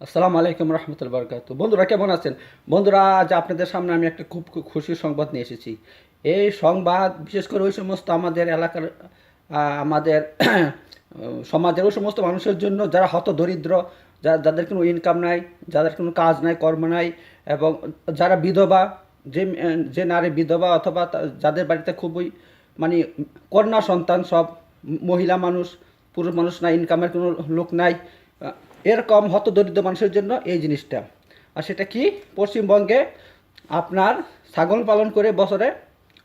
আসসালামু আলাইকুম রহমতুল বরকাত বন্ধুরা, কেমন আছেন? বন্ধুরা, আজ আপনাদের সামনে আমি একটা খুব খুশির সংবাদ নিয়ে এসেছি। এই সংবাদ, বিশেষ করে ওই সমস্ত আমাদের এলাকার আমাদের সমাজের ওই সমস্ত মানুষের জন্য যারা হত দরিদ্র যা- যাদের কোনো ইনকাম নাই, যাদের কোনো কাজ নাই, কর্ম নাই, এবং যারা বিধবা, যে যে নারী বিধবা অথবা যাদের বাড়িতে খুবই মানে কন্যা সন্তান সব, মহিলা মানুষ, পুরুষ মানুষ নাই ইনকামের কোনো লোক নাই এরকম হত দরিদ্র মানুষের জন্য এই জিনিসটা। আর সেটা কি? পশ্চিমবঙ্গে আপনার ছাগল পালন করে বছরে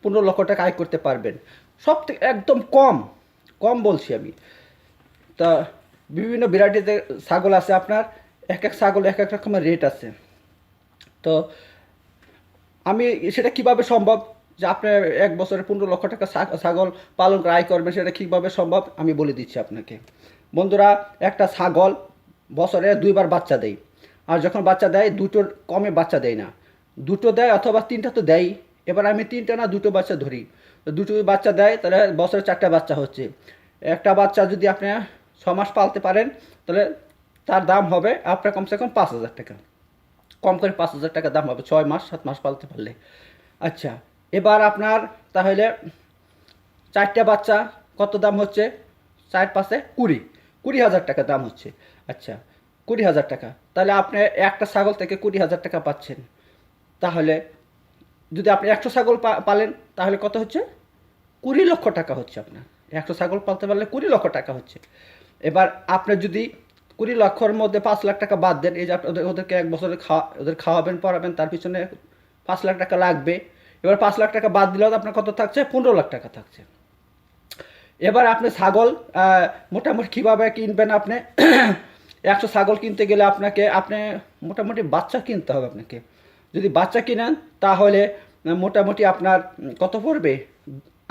পনেরো লক্ষ টাকা আয় করতে পারবেন। সব থেকে একদম কম কম বলছি আমি। তা বিভিন্ন ভ্যারাইটিতে ছাগল আছে আপনার, এক এক ছাগল এক এক রকমের রেট আছে। তো আমি সেটা কীভাবে সম্ভব? যে আপনার এক বছরে পনেরো লক্ষ টাকা ছাগল পালন আয় করবেন, সেটা কীভাবে সম্ভব? আমি বলে দিচ্ছি আপনাকে। বন্ধুরা, একটা ছাগল বছরে দুইবার বাচ্চা দেয়। আর যখন বাচ্চা দেয় দুটোর কমে বাচ্চা দেয় না। দুটো দেয় অথবা তিনটা তো দেয়। এবার আমি তিনটা না, দুটো বাচ্চা ধরি। দুটো বাচ্চা দেয়, তাহলে বছরে চারটা বাচ্চা হচ্ছে। একটা বাচ্চা যদি আপনি ছ মাস পালতে পারেন, তাহলে তার দাম হবে আপনার কমসে কম পাঁচ হাজার টাকা। কম করে পাঁচ হাজার টাকা দাম হবে, ছয় মাস, সাত মাস পালতে পারলে। আচ্ছা এবার আপনার তাহলে চারটা বাচ্চা কত দাম হচ্ছে? চার পাশে কুড়ি। কুড়ি হাজার টাকা দাম হচ্ছে। আচ্ছা কুড়ি হাজার টাকা। তাহলে আপনি একটা ছাগল থেকে কুড়ি হাজার টাকা পাচ্ছেন। তাহলে যদি আপনি একশো ছাগল পালেন, তাহলে কত হচ্ছে? কুড়ি লক্ষ টাকা হচ্ছে আপনার। একশো ছাগল পালতে পারলে কুড়ি লক্ষ টাকা হচ্ছে। এবার আপনি যদি কুড়ি লক্ষর মধ্যে পাঁচ লাখ টাকা বাদ দেন, এই যে ওদের- ওদেরকে এক বছরে খাওয়া ওদের খাওয়াবেন, পড়াবেন, তার পিছনে পাঁচ লাখ টাকা লাগবে। এবার পাঁচ লাখ টাকা বাদ দিলেও আপনার কত থাকছে? পনেরো লাখ টাকা থাকছে। এবার আপনি ছাগল মোটামুটি কীভাবে কিনবেন আপনি? একশো ছাগল কিনতে গেলে আপনাকে, আপনি মোটামুটি বাচ্চা কিনতে হবে আপনাকে। যদি বাচ্চা কিনেন, তাহলে মোটামুটি আপনার কত পড়বে?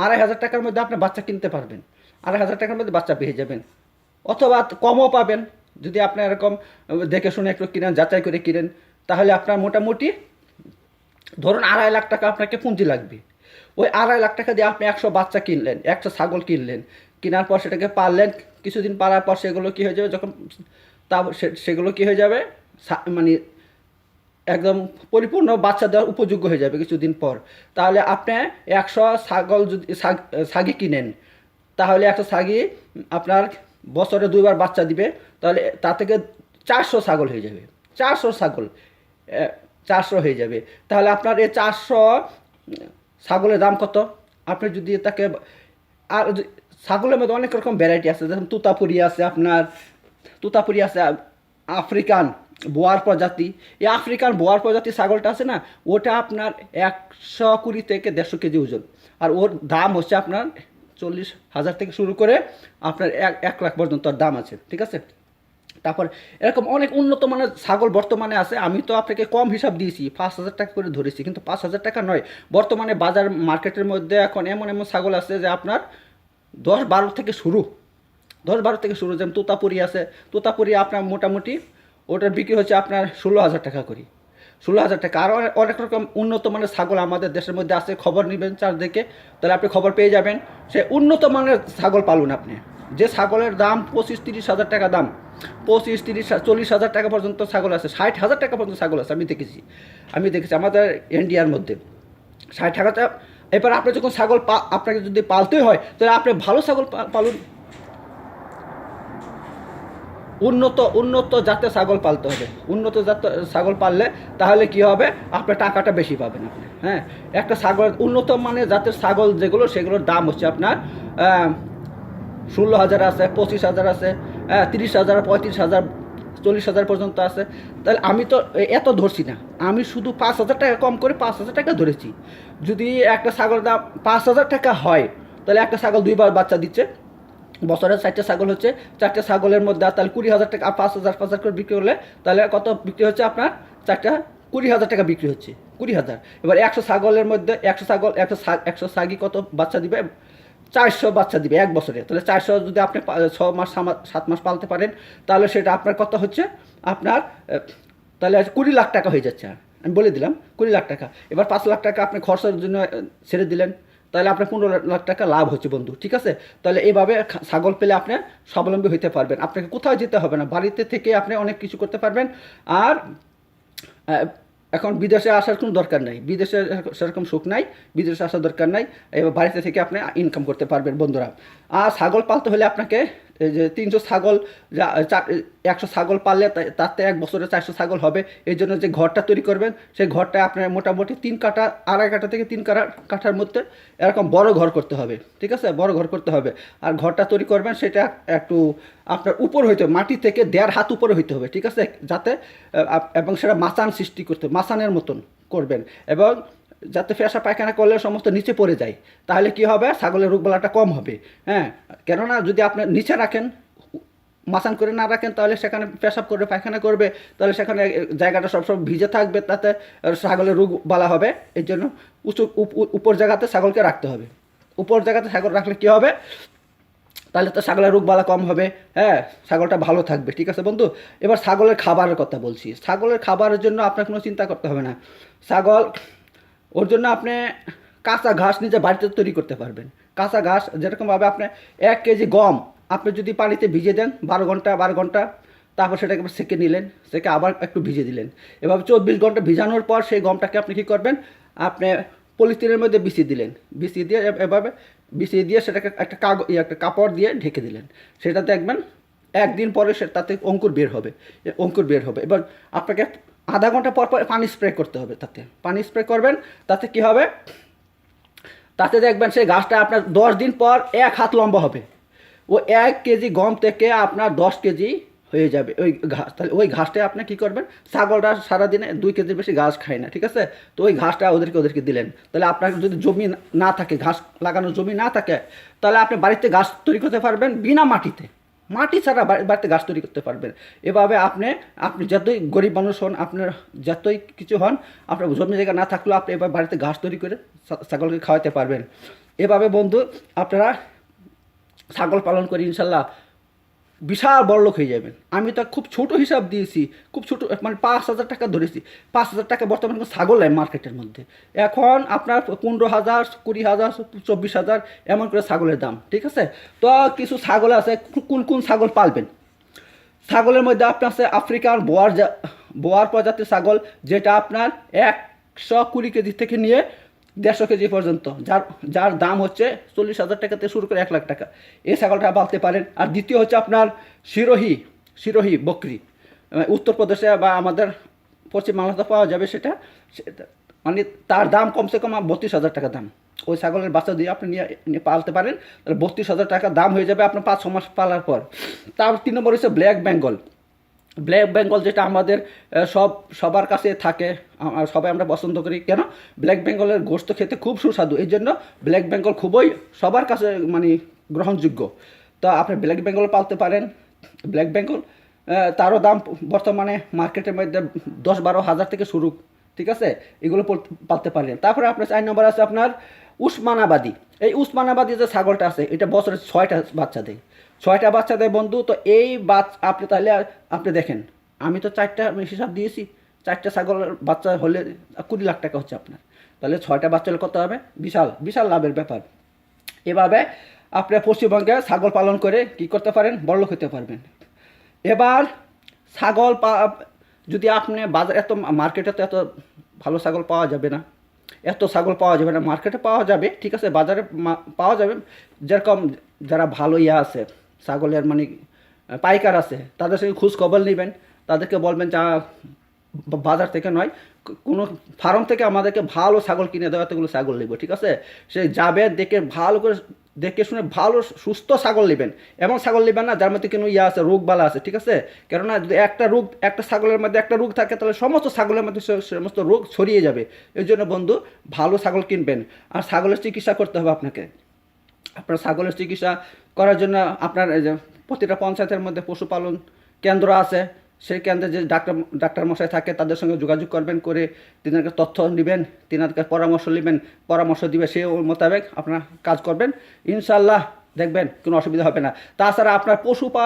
আড়াই হাজার টাকার মধ্যে আপনি বাচ্চা কিনতে পারবেন। আড়াই হাজার টাকার মধ্যে বাচ্চা পেয়ে যাবেন। অথবা কমও পাবেন। যদি আপনি এরকম দেখে শুনে একটু কিনেন, যাচাই করে কিনেন, তাহলে আপনার মোটামুটি, ধরুন আড়াই লাখ টাকা আপনাকে পুঁজি লাগবে। ওই আড়াই লাখ টাকা দিয়ে আপনি একশো বাচ্চা কিনলেন, একশো ছাগল কিনলেন, কেনার পর সেটাকে পারলেন কিছুদিন পারার পর সেগুলো কী হয়ে যাবে? যখন তা সেগুলো কী হয়ে যাবে? মানে একদম পরিপূর্ণ বাচ্চা দেওয়ার উপযোগ্য হয়ে যাবে কিছুদিন পর। তাহলে আপনি একশো ছাগল যদি, ছাগি কিনেন, তাহলে একশো ছাগি আপনার বছরে দুইবার বাচ্চা দিবে, তাহলে তা থেকে চারশো ছাগল হয়ে যাবে। চারশো ছাগল চারশো হয়ে যাবে। তাহলে আপনার এই চারশো ছাগলের দাম কত? আপনি যদি তাকে, আর ছাগলের মধ্যে অনেক রকম ভ্যারাইটি আছে, যেমন তুতাপুরি আছে আপনার তুতাপুরি আছে আফ্রিকান বোয়ার প্রজাতি। এই আফ্রিকান বোয়ার প্রজাতি ছাগলটা আছে না, ওটা আপনার একশো কুড়ি থেকে দেড়শো কেজি ওজন। আর ওর দাম হচ্ছে আপনার চল্লিশ হাজার থেকে শুরু করে আপনার এক এক লাখ পর্যন্ত দাম আছে, ঠিক আছে? তারপর এরকম অনেক উন্নত মানের ছাগল বর্তমানে আছে, আমি তো আপনাকে কম হিসাব দিয়েছি, পাঁচ হাজার টাকা করে ধরেছি, কিন্তু পাঁচ হাজার টাকা নয়। বর্তমানে বাজার মার্কেটের মধ্যে এখন এমন এমন ছাগল আছে যে আপনার দশ বারো থেকে শুরু দশ বারো থেকে শুরু, যেমন তোতাপুরি আছে, তোতাপুরি আপনার মোটামুটি ওটার বিক্রি হচ্ছে আপনার ষোলো হাজার টাকা করি। ষোলো হাজার টাকা। আরও অনেক রকম উন্নত মানের ছাগল আমাদের দেশের মধ্যে আছে, খবর নেবেন চারদিকে, তাহলে আপনি খবর পেয়ে যাবেন। সে উন্নত মানের ছাগল পালুন আপনি। যে ছাগলের দাম পঁচিশ তিরিশ হাজার টাকা দাম, পঁচিশ তিরিশ, চল্লিশ হাজার টাকা পর্যন্ত ছাগল আছে, ষাট হাজার টাকা পর্যন্ত ছাগল আছে, আমি দেখেছি। আমি দেখেছি আমাদের ইন্ডিয়ার মধ্যে। ষাট টাকাটা এবার আপনি যখন ছাগল পা, আপনাকে যদি পালতে হয়, তাহলে আপনি ভালো ছাগল পালুন। উন্নত উন্নত জাতের ছাগল পালতে হবে। উন্নত জাত ছাগল পাললে তাহলে কি হবে? আপনার টাকাটা বেশি পাবেন আপনি হ্যাঁ? একটা ছাগল, উন্নত মানের জাতের ছাগল যেগুলো, সেগুলোর দাম হচ্ছে আপনার ষোলো হাজার আছে, পঁচিশ হাজার আছে হ্যাঁ তিরিশ হাজার, পঁয়ত্রিশ হাজার, চল্লিশ হাজার পর্যন্ত আছে। তাহলে আমি তো এত ধরছি না। আমি শুধু পাঁচ হাজার টাকা কম করে পাঁচ হাজার টাকা ধরেছি। যদি একটা ছাগলের দাম পাঁচ হাজার টাকা হয়, তাহলে একটা ছাগল দুইবার বাচ্চা দিচ্ছে বছরে চারটে ছাগল হচ্ছে, চারটে ছাগলের মধ্যে তাহলে কুড়ি হাজার টাকা পাঁচ হাজার পাঁচ হাজার করে বিক্রি করলে তাহলে কত বিক্রি হচ্ছে আপনার? চারটা, কুড়ি হাজার টাকা বিক্রি হচ্ছে, কুড়ি হাজার। এবার একশো ছাগলের মধ্যে একশো ছাগল, একশো একশো ছাগি কত বাচ্চা দিবে? চারশো বাচ্চা দিবে এক বছরে। তাহলে চারশো যদি আপনি ছ মাস সাত মাস পালতে পারেন, তাহলে সেটা আপনার কত হচ্ছে? আপনার তাহলে কুড়ি লাখ টাকা হয়ে যাচ্ছে। আমি বলে দিলাম, কুড়ি লাখ টাকা। এবার পাঁচ লাখ টাকা আপনি খরচের জন্য ছেড়ে দিলেন। তাহলে আপনার পনেরো লাখ টাকা লাভ হচ্ছে বন্ধু, ঠিক আছে? তাহলে এইভাবে ছাগল পেলে আপনি স্বাবলম্বী হইতে পারবেন। আপনাকে কোথাও যেতে হবে না, বাড়িতে থেকে আপনি অনেক কিছু করতে পারবেন। আর এখন বিদেশে আসার কোনো দরকার নাই। বিদেশে সেরকম সুখ নাই, বিদেশে আসার দরকার নাই। এবার বাড়িতে থেকে আপনি ইনকাম করতে পারবেন বন্ধুরা। আর ছাগল পালতে হলে আপনাকে, এই যে তিনশো ছাগল একশো ছাগল পাললে তাতে এক বছরে চারশো ছাগল হবে। এই জন্য যে ঘরটা তৈরি করবেন, সেই ঘরটা আপনার মোটামুটি তিন কাঠা, আড়াই কাঠা থেকে তিন কাঠা, কাঠার মধ্যে এরকম বড় ঘর করতে হবে। ঠিক আছে? বড় ঘর করতে হবে। আর ঘরটা তৈরি করবেন, সেটা একটু আপনার উপর হইতে হবে, মাটি থেকে দেড় হাত উপরে হইতে হবে। ঠিক আছে? যাতে এবং সেটা মাচান সৃষ্টি করতে, মাচানের মতন করবেন। এবং যাতে পেশা পায়খানা করলে সমস্ত নিচে পড়ে যায়, তাহলে কি হবে? ছাগলের রোগবালাটা কম হবে। হ্যাঁ কেননা যদি আপনি নিচে রাখেন, মাসান করে না রাখেন, তাহলে সেখানে পেশাব করবে পায়খানা করবে, তাহলে সেখানে জায়গাটা সবসময় ভিজে থাকবে, তাতে ছাগলের রোগ বালা হবে। এই জন্য উঁচু, উপ- উপ- উপর জায়গাতে ছাগলকে রাখতে হবে। উপর জায়গাতে ছাগল রাখলে কি হবে? তাহলে তো ছাগলের রোগ বালা কম হবে। হ্যাঁ ছাগলটা ভালো থাকবে, ঠিক আছে বন্ধু? এবার ছাগলের খাবারের কথা বলছি। ছাগলের খাবারের জন্য আপনার কোনো চিন্তা করতে হবে না। ছাগল ওর জন্য আপনি কাঁচা ঘাস নিজে বাড়িতে তৈরি করতে পারবেন। কাঁচা ঘাস যেরকমভাবে আপনি এক কেজি গম আপনি যদি পানিতে ভিজে দেন, বারো ঘণ্টা বারো ঘণ্টা, তারপর সেটাকে সেকে নিলেন, সেকে আবার একটু ভিজে দিলেন। এভাবে চব্বিশ ঘণ্টা ভিজানোর পর সেই গমটাকে আপনি কী করবেন? আপনি পলিথিনের মধ্যে বিছিয়ে দিলেন। বিছিয়ে দিয়ে এভাবে বিছিয়ে দিয়ে সেটাকে একটা কাগজ একটা কাপড় দিয়ে ঢেকে দিলেন। সেটা দেখবেন একদিন পরে সে তাতে অঙ্কুর বের হবে। অঙ্কুর বের হবে। এবার আপনাকে আধা ঘণ্টা পর পর পানি স্প্রে করতে হবে তাতে। পানি স্প্রে করবেন, তাতে কি হবে? তাতে দেখবেন সেই গাছটা আপনার দশ দিন পর এক হাত লম্বা হবে। ও এক কেজি গম থেকে আপনার দশ কেজি হয়ে যাবে। ওই ঘাস তাহলে ওই ঘাসটা আপনি কী করবেন? ছাগলটা সারাদিনে দুই কেজির বেশি ঘাস খায় না, ঠিক আছে? তো ওই ঘাসটা ওদেরকে ওদেরকে দিলেন। তাহলে আপনার যদি জমি না থাকে, ঘাস লাগানোর জমি না থাকে, তাহলে আপনি বাড়িতে গাছ তৈরি করতে পারবেন বিনা মাটিতে। মাটি ছাড়া বাড়িতে গাছ তৈরি করতে পারবেন। এভাবে আপনি আপনি যতই গরিব মানুষ হন, আপনার যতই কিছু হন, আপনার জমি জায়গা না থাকলেও আপনি এবার বাড়িতে ঘাস তৈরি করে ছাগলকে খাওয়াতে পারবেন। এভাবে বন্ধু, আপনারা ছাগল পালন করে ইনশাল্লাহ বিশাল বড় লোক হয়ে যাবেন। আমি তো খুব ছোট হিসাব দিয়েছি, খুব ছোট মানে পাঁচ হাজার টাকা ধরেছি। পাঁচ হাজার টাকা বর্তমানে কোনো ছাগল নেই মার্কেটের মধ্যে। এখন আপনার পনেরো হাজার, কুড়ি হাজার, চব্বিশ হাজার এমন করে ছাগলের দাম, ঠিক আছে? তো কিছু ছাগল আছে কোন কোন ছাগল পালবেন? ছাগলের মধ্যে আপনার আছে আফ্রিকার বোয়ার বোয়ার প্রজাতির ছাগল, যেটা আপনার একশো কুড়ি কেজি থেকে নিয়ে দেড়শো কেজি পর্যন্ত, যার যার দাম হচ্ছে চল্লিশ হাজার টাকাতে শুরু করে এক লাখ টাকা। এই ছাগলটা পালতে পারেন। আর দ্বিতীয় হচ্ছে আপনার শিরোহি শিরোহি বকরি। উত্তরপ্রদেশে বা আমাদের পশ্চিম বাংলাতে পাওয়া যাবে সেটা। মানে তার দাম কমসে কম বত্রিশ হাজার টাকা দাম। ওই ছাগলের বাচ্চা দিয়ে আপনি নিয়ে পালতে পারেন। তাহলে বত্রিশ হাজার টাকা দাম হয়ে যাবে আপনার পাঁচ, ছ মাস পালার পর। তার তিন নম্বর হচ্ছে ব্ল্যাক বেঙ্গল। ব্ল্যাক বেঙ্গল যেটা আমাদের সব, সবার কাছে থাকে সবাই আমরা পছন্দ করি। কেন? ব্ল্যাক বেঙ্গলের গোস্ত খেতে খুব সুস্বাদু। এই জন্য ব্ল্যাক বেঙ্গল খুবই সবার কাছে মানে গ্রহণযোগ্য। তো আপনি ব্ল্যাক বেঙ্গল পালতে পারেন। ব্ল্যাক বেঙ্গল তারও দাম বর্তমানে মার্কেটের মধ্যে দশ বারো হাজার থেকে শুরু, ঠিক আছে? এগুলো পল- পালতে পারেন। তারপরে আপনার চার নম্বর আছে আপনার উসমানাবাদী। এই উসমানাবাদী যে ছাগলটা আছে, এটা বছরে ছয়টা বাচ্চা দেয়। ছয়টা বাচ্চা দেয় বন্ধু, তো এই বাচ্চা, আপনি তাহলে আপনি দেখেন, আমি তো চারটা হিসাব দিয়েছি, চারটা ছাগলের বাচ্চা হলে কুড়ি লাখ টাকা হচ্ছে আপনার। তাহলে ছয়টা বাচ্চা হলে কত হবে? বিশাল বিশাল লাভের ব্যাপার। এভাবে আপনি পশ্চিমবঙ্গে ছাগল পালন করে কি করতে পারেন? বড়লোক হতে পারবেন। এবার ছাগল পা, যদি আপনি বাজার এত মার্কেটে তো এত ভালো ছাগল পাওয়া যাবে না। এত ছাগল পাওয়া যাবে না, মার্কেটে পাওয়া যাবে, ঠিক আছে, বাজারে পাওয়া যাবে। যেরকম যারা ভালো ইয়ে আছে ছাগলের মানে পাইকার আছে, তাদের সঙ্গে খোঁজ খবর নেবেন, তাদেরকে বলবেন যা বাজার থেকে নয় কোনো ফার্ম থেকে আমাদেরকে ভালো ছাগল কিনে দেওয়া এতগুলো ছাগল নেব, ঠিক আছে? সে যাবে, দেখে ভালো করে, দেখে শুনে ভালো সুস্থ ছাগল নেবেন। এমন ছাগল নেবেন না, যার মধ্যে কোনো ইয়ে আছে, রোগ বালা আছে, ঠিক আছে? কেননা যদি একটা রোগ, একটা ছাগলের মধ্যে একটা রোগ থাকে, তাহলে সমস্ত ছাগলের মধ্যে সমস্ত রোগ ছড়িয়ে যাবে। এই জন্য বন্ধু, ভালো ছাগল কিনবেন। আর ছাগলের চিকিৎসা করতে হবে আপনাকে। আপনার ছাগলের চিকিৎসা করার জন্য আপনার এই যে প্রতিটা পঞ্চায়েতের মধ্যে পশুপালন কেন্দ্র আছে। সেই কেন্দ্রে যে ডাক্তার ডাক্তার মশাই থাকে, তাদের সঙ্গে যোগাযোগ করবেন করে তিনাদের তথ্য নেবেন তিনাদের পরামর্শ নেবেন, পরামর্শ দিবে সেই মোতাবেক আপনার কাজ করবেন। ইনশাল্লাহ দেখবেন কোনো অসুবিধা হবে না। তাছাড়া আপনার পশু পা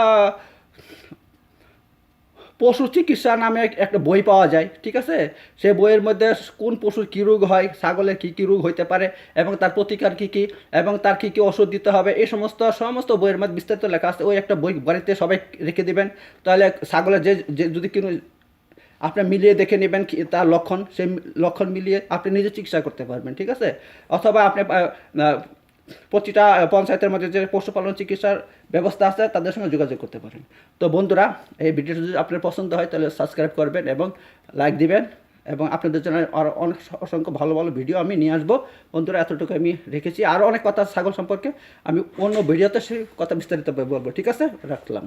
পশু চিকিৎসা নামে একটা বই পাওয়া যায়, ঠিক আছে? সেই বইয়ের মধ্যে কোন পশুর কী রোগ হয়, ছাগলের কী কী রোগ হইতে পারে, এবং তার প্রতিকার কী কী, এবং তার কী কী ওষুধ দিতে হবে, এই সমস্ত সমস্ত বইয়ের মধ্যে বিস্তারিত লেখা আছে, ওই একটা বই বাড়িতে সবাই রেখে দিবেন। তাহলে ছাগলের যে যদি কোনো আপনি মিলিয়ে দেখে নেবেন তার লক্ষণ, সেই লক্ষণ মিলিয়ে আপনি নিজে চিকিৎসা করতে পারবেন, ঠিক আছে? অথবা আপনি প্রতিটা পঞ্চায়েতের মধ্যে যে পশুপালন, চিকিৎসার ব্যবস্থা আছে, তাদের সঙ্গে যোগাযোগ করতে পারেন। তো বন্ধুরা, এই ভিডিওটি যদি আপনার পছন্দ হয়, তাহলে সাবস্ক্রাইব করবেন এবং লাইক দিবেন এবং আপনাদের জন্য আরও অনেক অসংখ্য ভালো ভালো ভিডিও আমি নিয়ে আসব। বন্ধুরা, এতটুকু আমি রেখেছি। আরও অনেক কথা ছাগল সম্পর্কে আমি অন্য ভিডিওতে সেই কথা বিস্তারিত বলব। ঠিক আছে? রাখলাম।